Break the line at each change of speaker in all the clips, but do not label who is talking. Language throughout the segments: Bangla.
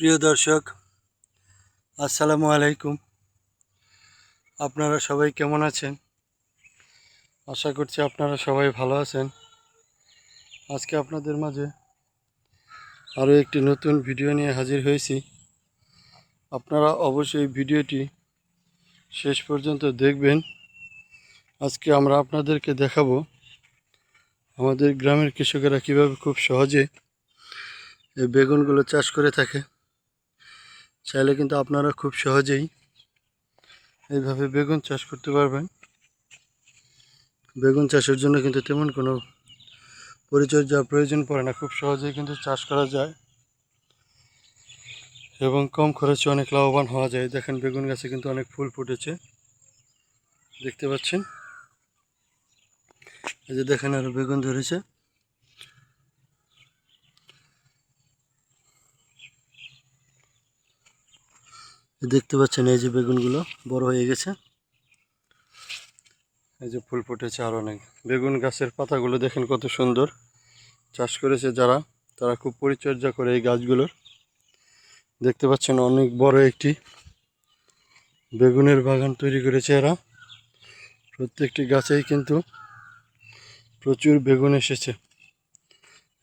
প্রিয় দর্শক, আসসালামু আলাইকুম। আপনারা সবাই কেমন আছেন? আশা করছি আপনারা সবাই ভালো আছেন। আজকে আপনাদের মাঝে আরও একটি নতুন ভিডিও নিয়ে হাজির হয়েছি। আপনারা অবশ্যই ভিডিওটি শেষ পর্যন্ত দেখবেন। আজকে আমরা আপনাদেরকে দেখাবো আমাদের গ্রামের কৃষকেরা কীভাবে খুব সহজে এই বেগুনগুলো চাষ করে থাকে। চাইলে কিন্তু আপনারা খুব সহজেই এইভাবে বেগুন চাষ করতে পারবেন। বেগুন চাষের জন্য কিন্তু তেমন কোনো পরিচর্যার প্রয়োজন পড়ে না, খুব সহজেই কিন্তু চাষ করা যায় এবং কম খরচে অনেক লাভবান হওয়া যায়। দেখেন বেগুন গাছে কিন্তু অনেক ফুল ফুটেছে, দেখতে পাচ্ছেন? এই যে দেখেন আরও বেগুন ধরেছে। দেখতে পাচ্ছেন এই যে বেগুনগুলো বড় হয়ে গেছে। এই যে ফুল ফুটেছে আর অনেক। বেগুন গাছের পাতাগুলো দেখেন কত সুন্দর। চাষ করেছে যারা, তারা খুব পরিচর্যা করে এই গাছগুলোর। দেখতে পাচ্ছেন অনেক বড় একটি বেগুনের বাগান তৈরি করেছে এরা। প্রত্যেকটি গাছেই কিন্তু প্রচুর বেগুন এসেছে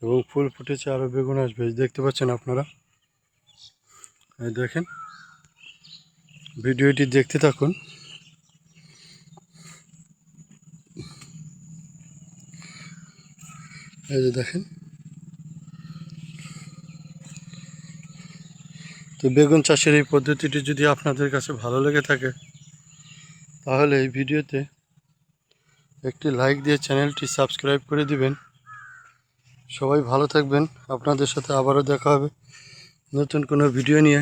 এবং ফুল ফুটেছে আরও বেগুন আসবে। দেখতে পাচ্ছেন আপনারা? দেখেন। ভিডিওটি দেখতে থাকুন। এই যে দেখেন। তো বেগুন চাষের এই পদ্ধতিটি যদি আপনাদের কাছে ভালো লেগে থাকে, তাহলে এই ভিডিওতে একটি লাইক দিয়ে চ্যানেলটি সাবস্ক্রাইব করে দিবেন। সবাই ভালো থাকবেন। আপনাদের সাথে আবারও দেখা হবে নতুন কোনো ভিডিও নিয়ে।